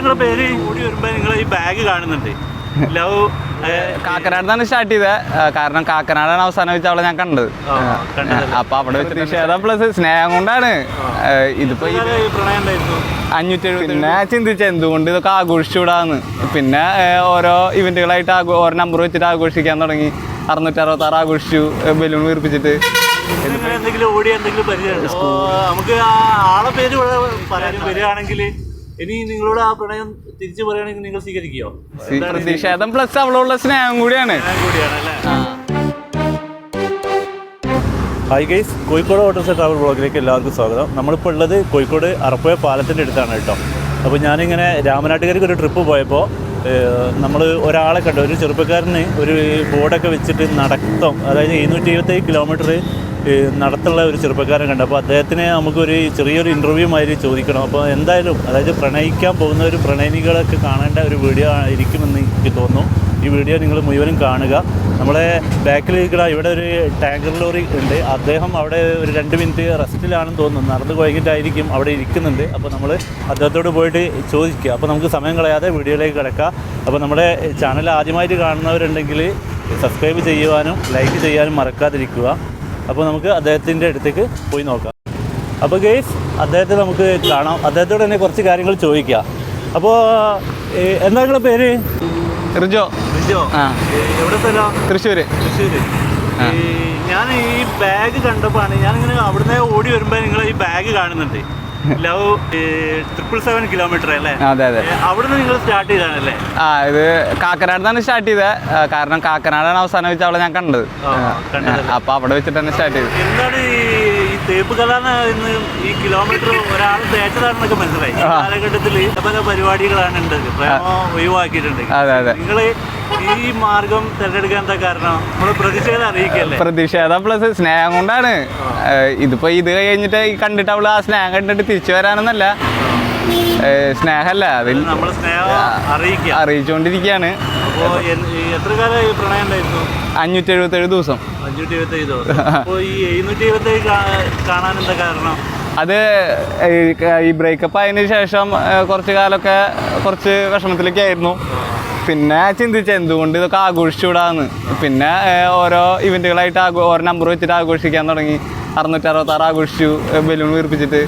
നിങ്ങളുടെ പേര്? കൂടി വരുമ്പോ നിങ്ങൾ ഈ ബാഗ് കാണുന്നുണ്ട്. ലവ് കാക്കനാട് സ്റ്റാർട്ട് ചെയ്തത് കാരണം കാക്കനാടാണ് അവസാനം വെച്ച് അവളെ ഞാൻ കണ്ടത്. അപ്പൊ അവിടെ വെച്ച് നിഷേധം പ്ലസ് സ്നേഹം കൊണ്ടാണ്. ഇതിപ്പോ അഞ്ഞൂറ്റി എഴുപത് പിന്നെ ചിന്തിച്ച എന്തുകൊണ്ട് ഇതൊക്കെ ആഘോഷിച്ചുകൂടാന്ന് പിന്നെ ഓരോ ഇവന്റുകളായിട്ട് ഓരോ നമ്പർ വെച്ചിട്ട് ആഘോഷിക്കാൻ തുടങ്ങി. അറുന്നൂറ്റി അറുപത്തി ആറ് ആഘോഷിച്ചു ബലൂൺ വീർപ്പിച്ചിട്ട് എന്തെങ്കിലും ഓടി എന്തെങ്കിലും പരിചയം ഓ, നമുക്ക് ആളെ പേര് പറയാൻ വരികയാണെങ്കിൽ ഇനി നിങ്ങളോട് ആ പ്രണയം തിരിച്ചു പറയുകയാണെങ്കിൽ നിങ്ങൾ സ്വീകരിക്കുകയോ പ്രതിഷേധം പ്ലസ് അവളുള്ള സ്നേഹം കൂടിയാണ്. Hi guys Kozhikode autos travel ബ്ലോഗിലേക്ക് എല്ലാവർക്കും സ്വാഗതം. നമ്മളിപ്പോൾ ഉള്ളത് കോഴിക്കോട് അറപ്പുഴ പാലത്തിന്റെ അടുത്താണ് കേട്ടോ. അപ്പോൾ ഞാനിങ്ങനെ രാമനാട്ടുകാർക്ക് ഒരു ട്രിപ്പ് പോയപ്പോൾ നമ്മൾ ഒരാളെ കണ്ടു. ഒരു ചെറുപ്പക്കാരന് ഒരു ബോർഡൊക്കെ വെച്ചിട്ട് നടത്തം അതായത് എഴുന്നൂറ്റി എഴുപത്തേഴ് കിലോമീറ്റർ നടത്തുള്ള ഒരു ചെറുപ്പക്കാരൻ കണ്ടു. അപ്പോൾ അദ്ദേഹത്തിന് നമുക്കൊരു ചെറിയൊരു ഇന്റർവ്യൂ മാതിരി ചോദിക്കണം. അപ്പോൾ എന്തായാലും അതായത് പ്രണയിക്കാൻ പോകുന്ന ഒരു പ്രണയിനികളൊക്കെ കാണേണ്ട ഒരു വീഡിയോ ആയിരിക്കുമെന്ന് എനിക്ക് തോന്നുന്നു. ഈ വീഡിയോ നിങ്ങൾ മുഴുവനും കാണുക. നമ്മുടെ ബാക്കിൽ ഇരിക്കുന്ന ഇവിടെ ഒരു ടാങ്കർ ലോറി ഉണ്ട്. അദ്ദേഹം അവിടെ ഒരു രണ്ട് മിനിറ്റ് റെസ്റ്റിലാണെന്ന് തോന്നുന്നു. നടന്ന് കുഴങ്ങിയിട്ടായിരിക്കും അവിടെ ഇരിക്കുന്നുണ്ട്. അപ്പോൾ നമ്മൾ അദ്ദേഹത്തോട് പോയിട്ട് ചോദിക്കുക. അപ്പോൾ നമുക്ക് സമയം കളയാതെ വീഡിയോയിലേക്ക് കിടക്കാം. അപ്പോൾ നമ്മുടെ ചാനൽ ആദ്യമായിട്ട് കാണുന്നവരുണ്ടെങ്കിൽ സബ്സ്ക്രൈബ് ചെയ്യുവാനും ലൈക്ക് ചെയ്യാനും മറക്കാതിരിക്കുക. അപ്പോൾ നമുക്ക് അദ്ദേഹത്തിന്റെ അടുത്തേക്ക് പോയി നോക്കാം. അപ്പോൾ ഗെയ്സ് അദ്ദേഹത്തെ നമുക്ക് കാണാം. അദ്ദേഹത്തോട് തന്നെ കുറച്ച് കാര്യങ്ങൾ ചോദിക്കാം. അപ്പോൾ എന്താ നിങ്ങളുടെ പേര്? റിജോ. റിജോ. ആ. എവിടെ സ്ഥലം? തൃശ്ശൂർ തൃശ്ശൂർ ഞാൻ ഈ ബാഗ് കണ്ടപ്പോഴാണ് ഞാനിങ്ങനെ അവിടുന്ന് ഓടി വരുമ്പോൾ നിങ്ങൾ ഈ ബാഗ് കാണുന്നുണ്ട്. ലവ് ട്രിപ്പിൾ സെവൻ കിലോമീറ്റർ അല്ലേ? അതെ അതെ. അവിടുന്ന് നിങ്ങൾ സ്റ്റാർട്ട് ചെയ്താണല്ലേ? ആ ഇത് കാക്കനാടാണ് സ്റ്റാർട്ട് ചെയ്തത് കാരണം കാക്കനാടാണ് അവസാനം വെച്ച് അവളെ ഞാൻ കണ്ടത്. അപ്പൊ അവിടെ വെച്ചിട്ട് തന്നെ സ്റ്റാർട്ട് ചെയ്തു. എന്താണ് ഈ തേപ്പ് കല എന്ന് ഈ കിലോമീറ്റർ ഒരാൾ തേച്ചതാണെന്നൊക്കെ മനസ്സിലായി. കാലഘട്ടത്തിൽ പല പരിപാടികളാണ് ഉണ്ടത് ഒഴിവാക്കിയിട്ടുണ്ട്. അതെ അതെ. നിങ്ങൾ ഈ മാർഗം തിരഞ്ഞെടുക്കാൻ എന്താ കാരണം? നമ്മൾ പ്രതിഷേധം അറിയിക്കല്ലേ? പ്രതിഷേധം പ്ലസ് സ്നേഹം കൊണ്ടാണ്. ഇതിപ്പോ ഇത് കഴിഞ്ഞിട്ട് കണ്ടിട്ട് അവൾ ആ സ്നേഹം കണ്ടിട്ട് തിരിച്ചു വരാനൊന്നല്ല. സ്നേഹല്ല സ്നേഹമല്ല. അതിൽ നമ്മൾ സ്നേഹം അറിയിക്കുക. അറിയിച്ചുകൊണ്ടിരിക്കുകയാണ്. എത്ര കാലം ഈ പ്രണയം ഉണ്ടായിരുന്നു? അഞ്ഞൂറ്റി എഴുപത്തേഴ് ദിവസം. അഞ്ഞൂറ്റി എഴുപത്തി ദിവസം. അപ്പോൾ ഈ എഴുന്നൂറ്റി എഴുപത്തി കാണാൻ എന്താ കാരണം? അത് ഈ ബ്രേക്കപ്പ് ആയതിനു ശേഷം കുറച്ച് കാലമൊക്കെ കുറച്ച് വിഷമത്തിലൊക്കെ ആയിരുന്നു. പിന്നെ ചിന്തിച്ച എന്തുകൊണ്ട് ഇതൊക്കെ ആഘോഷിച്ചുകൂടാന്ന്. പിന്നെ ഓരോ ഇവന്റുകളായിട്ട് ആഘോ ഓരോ നമ്പർ വെച്ചിട്ട് ആഘോഷിക്കാൻ തുടങ്ങി. അറുന്നൂറ്റി അറുപത്താറ് ആഘോഷിച്ചു ബലൂൺ വീർപ്പിച്ചിട്ട്.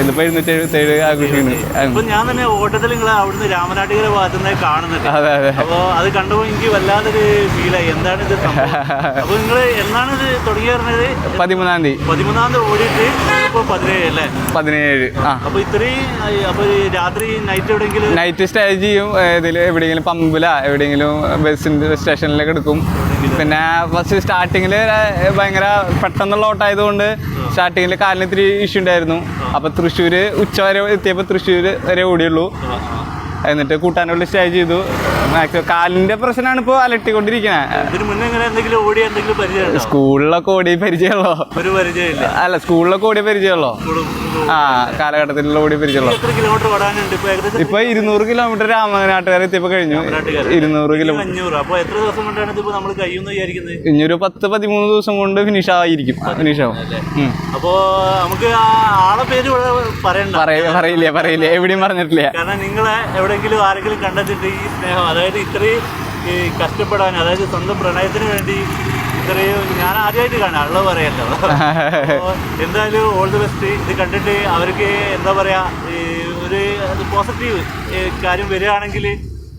ഇതിപ്പോ എഴുന്നൂറ്റി എഴുപത്തേഴ് ആഘോഷിക്കുന്നു ഇപ്പൊ ഞാൻ തന്നെ ഓട്ടത്തിൽ നിങ്ങൾ അവിടുന്ന് രാമനാട്ടുകര ഭാഗത്തു നിന്ന് കാണുന്നുണ്ട് അതെ അതെ. അപ്പോൾ അത് കണ്ടപ്പോൾ എനിക്ക് വല്ലാതൊരു ഫീലായി എന്താണ് ഇത് അപ്പോൾ നിങ്ങൾ എന്നാണ് ഇത് തുടങ്ങി പറഞ്ഞത് പതിമൂന്നാം തീയതി. പതിമൂന്നാം തീയതി ഓടിയിട്ട് പതിനേഴ് ആ. രാത്രി നൈറ്റ് സ്റ്റേ ചെയ്യും ഇതിൽ എവിടെയെങ്കിലും പമ്പിലാ എവിടെയെങ്കിലും ബസ്സിന്റെ സ്റ്റേഷനിലേക്ക് എടുക്കും. പിന്നെ ഫസ്റ്റ് സ്റ്റാർട്ടിങ്ങിൽ ഭയങ്കര പെട്ടെന്നുള്ള ഓട്ടായതുകൊണ്ട് സ്റ്റാർട്ടിങ്ങിൽ കാലിന് ഇത്തിരി ഇഷ്യൂ ഉണ്ടായിരുന്നു. അപ്പോൾ തൃശ്ശൂർ ഉച്ച വരെ എത്തിയപ്പോൾ തൃശ്ശൂർ വരെ ഓടിയുള്ളൂ. എന്നിട്ട് കൂട്ടാനുള്ള സ്റ്റേ ചെയ്തു. കാലിന്റെ പ്രശ്നമാണ് ഇപ്പോൾ അലട്ടിക്കൊണ്ടിരിക്കുന്നത് സ്കൂളിലൊക്കെ ഓടി പരിചയമുള്ളോ? അല്ല സ്കൂളിലൊക്കെ ഓടിയ പരിചയമുള്ളോ? ആ കാലഘട്ടത്തിലുള്ള ഓടിയ പരിചയമുള്ളോ? ഇപ്പൊ ഇരുന്നൂറ് കിലോമീറ്റർ രാമനാട്ടുകാരെ എത്തിയപ്പോ കഴിഞ്ഞു. ഇരുന്നൂറ് കിലോമീറ്റർ ഇനിയൊരു പത്ത് പതിമൂന്ന് ദിവസം കൊണ്ട് ഫിനിഷ് ആയിരിക്കും. ഫിനിഷ് ആവും. അപ്പോ നമുക്ക് ആളെ പേര് പറയണ്ട. പറയില്ല പറയില്ലേ. എവിടെയും പറഞ്ഞിട്ടില്ല. കാരണം നിങ്ങളെ എവിടെയെങ്കിലും ആരെങ്കിലും കണ്ടെത്തിയിട്ട് ഈ സ്നേഹം അതായത് ഇത്രയും ഈ കഷ്ടപ്പെടാൻ അതായത് സ്വന്തം പ്രണയത്തിന് വേണ്ടി ഇത്രയും ഞാൻ ആദ്യമായിട്ട് കാണാം ഉള്ളത് പറയല്ലോ. എന്തായാലും ഓൾ ദി ബെസ്റ്റ് ഇത് കണ്ടിട്ട് അവർക്ക് എന്താ പറയുക ഒരു പോസിറ്റീവ് കാര്യം വരികയാണെങ്കിൽ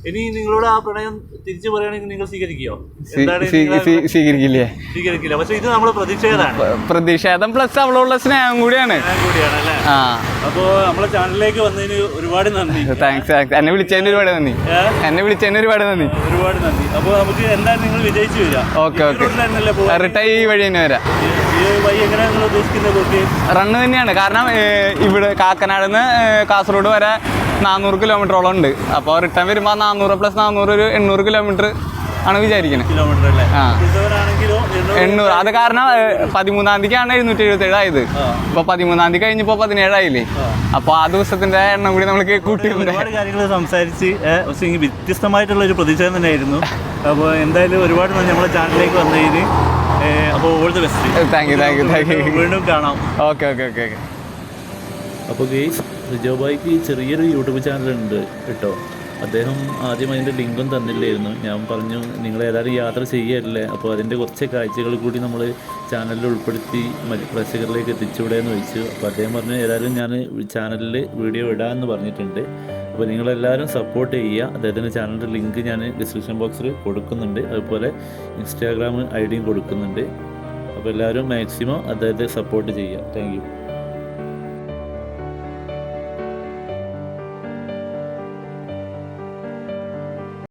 ഇനി നിങ്ങളോട് ആ പ്രണയം തിരിച്ചു പറയുകയാണെങ്കിൽ നിങ്ങൾ സ്വീകരിക്കുകയോ? സ്വീ- എന്താണ് സ്വീ- നിങ്ങളെ സ്വീ- സ്വീകരിക്കില്ലേ? സ്വീകരിക്കില്ല. പക്ഷെ ഇത് നമ്മൾ പ്രതിഷേധമാണ് പ്രതിഷേധം പ്ലസ് അവളുള്ള സ്നേഹം കൂടിയാണ്. അപ്പോൾ നമ്മളെ ചാനലിലേക്ക് വന്നതിന് ഒരുപാട് നന്ദി. താങ്ക്സ് താങ്ക്സ് എന്നെ വിളിച്ചതിന് ഒരുപാട് നന്ദി? എന്നെ വിളിച്ചതിന് ഒരുപാട് നന്ദി. ഒരുപാട് നന്ദി. അപ്പൊ നമുക്ക് എന്തായാലും നിങ്ങൾ വിജയിച്ചു വരിക. Okay okay. റിട്ടയർ ഈ വഴി തന്നെ വരാം. റണ്ണ് തന്നെയാണ്. കാരണം ഇവിടെ കാക്കനാട് നിന്ന് കാസർഗോഡ് വരെ നാനൂറ് കിലോമീറ്ററോളം ഉണ്ട്. അപ്പോൾ റിട്ടേൺ വരുമ്പോൾ നാനൂറ് പ്ലസ് നാനൂറ് ഒരു എണ്ണൂറ് കിലോമീറ്റർ ആണ് വിചാരിക്കുന്നത് ആ. എണ്ണൂറ് അത് കാരണം പതിമൂന്നാം തീയതിക്കാണ് എഴുന്നൂറ്റി എഴുപത്തി ഏഴ് ആയത് ഇപ്പൊ പതിമൂന്നാം തീയതി കഴിഞ്ഞപ്പോ പതിനേഴായില്ലേ? അപ്പൊ ആ ദിവസത്തിന്റെ എണ്ണം കൂടി കൂട്ടിയിട്ടുണ്ട്. ഒരുപാട് കാര്യങ്ങൾ സംസാരിച്ച് വ്യത്യസ്തമായിട്ടുള്ള ഒരു പ്രതിഷേധം തന്നെയായിരുന്നു. അപ്പോൾ എന്തായാലും ഒരുപാട് നന്ദി നമ്മളെ ചാനലിലേക്ക് വന്നതിന്. അപ്പോൾ all the best. Thank you thank you thank you വീണ്ടും കാണാം. ഓക്കെ ഓക്കെ ഓക്കെ ഓക്കെ അപ്പോൾ ഗെയ്സ് റിജോബായിക്ക് ചെറിയൊരു യൂട്യൂബ് ചാനലുണ്ട് കേട്ടോ. അദ്ദേഹം ആദ്യം അതിന്റെ ലിങ്കും തന്നില്ലായിരുന്നു. ഞാൻ പറഞ്ഞു നിങ്ങൾ ഏതായാലും യാത്ര ചെയ്യല്ലേ? അപ്പോൾ അതിന്റെ കുറച്ച് കാഴ്ചകൾ കൂടി നമ്മൾ ചാനലിൽ ഉൾപ്പെടുത്തി പ്രേക്ഷകരിലേക്ക് എത്തിച്ചൂടെ എന്ന് ചോദിച്ചു അപ്പോൾ അദ്ദേഹം പറഞ്ഞു ഏതായാലും ഞാൻ ചാനലിൽ വീഡിയോ ഇടാമെന്ന് പറഞ്ഞിട്ടുണ്ട്. അപ്പോൾ നിങ്ങളെല്ലാവരും സപ്പോർട്ട് ചെയ്യുക. അദ്ദേഹത്തിന്റെ ചാനലിന്റെ ലിങ്ക് ഞാൻ ഡിസ്ക്രിപ്ഷൻ ബോക്സിൽ കൊടുക്കുന്നുണ്ട്. അതുപോലെ ഇൻസ്റ്റാഗ്രാം ഐ ഡിയും കൊടുക്കുന്നുണ്ട്. അപ്പോൾ എല്ലാവരും മാക്സിമം അദ്ദേഹത്തെ സപ്പോർട്ട് ചെയ്യുക. താങ്ക്